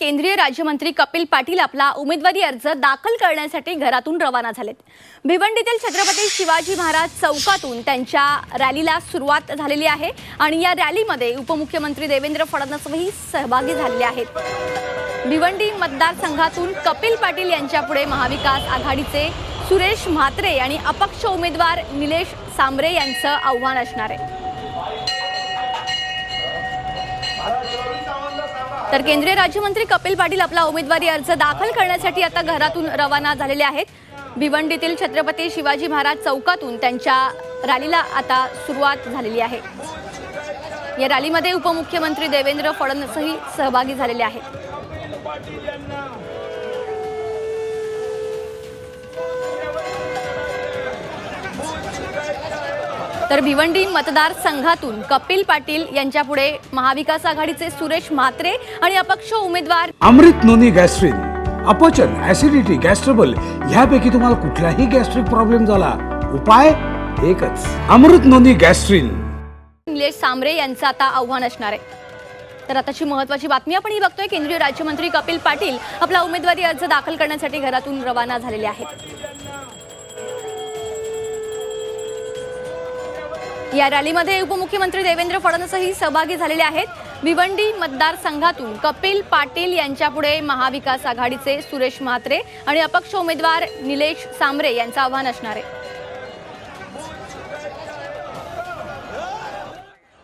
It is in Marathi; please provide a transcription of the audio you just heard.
केंद्रीय राज्यमंत्री कपिल पाटील आपला उमेदवारी अर्ज दाखल करण्यासाठी घरातून रवाना झालेत. भिवंडीतील छत्रपती शिवाजी महाराज चौकातून त्यांच्या रॅलीला सुरुवात झालेली आहे आणि या रॅलीमध्ये उपमुख्यमंत्री देवेंद्र फडणवीसही सहभागी झालेले आहेत. भिवंडी मतदारसंघातून कपिल पाटील यांच्यापुढे महाविकास आघाडीचे सुरेश म्हात्रे आणि अपक्ष उमेदवार निलेश सांबरे यांचं आव्हान असणार आहे. तर केंद्रीय राज्यमंत्री कपिल पाटील आपला उमेदवारी अर्ज दाखल करण्यासाठी आता घरातून रवाना झालेले आहेत. भिवंडीतील छत्रपती शिवाजी महाराज चौकातून त्यांच्या रॅलीला आता सुरुवात झालेली आहे. या रॅलीमध्ये उपमुख्यमंत्री देवेंद्र फडणवीसही सहभागी झालेले आहेत. तर भिवंडी मतदारसंघातून कपिल पाटील यांच्यापुढे महाविकास आघाडीचे सुरेश म्हात्रे आणि अपक्ष उमेदवार अमृत नोनी गॅस्ट्रिन अपचन ऍसिडिटी गॅस्ट्रबल ह्यापैकी तुम्हाला कुठलाही गॅस्ट्रिक प्रॉब्लेम झाला उपाय एकच. अमृत नोनी गॅस्ट्रिन. निलेश सांबरे यांचं आता आव्हान असणार आहे. तर आताची महत्वाची बातमी आपण ही बघतोय. केंद्रीय राज्यमंत्री कपिल पाटील आपला उमेदवारी अर्ज दाखल करण्यासाठी घरातून रवाना झालेले आहेत. या रॅलीमध्ये उपमुख्यमंत्री देवेंद्र फडणवीसही सहभागी झालेले आहेत. भिवंडी मतदारसंघातून कपिल पाटील यांच्यापुढे महाविकास आघाडीचे सुरेश म्हात्रे आणि अपक्ष उमेदवार निलेश सांबरे यांचं आव्हान असणार आहे.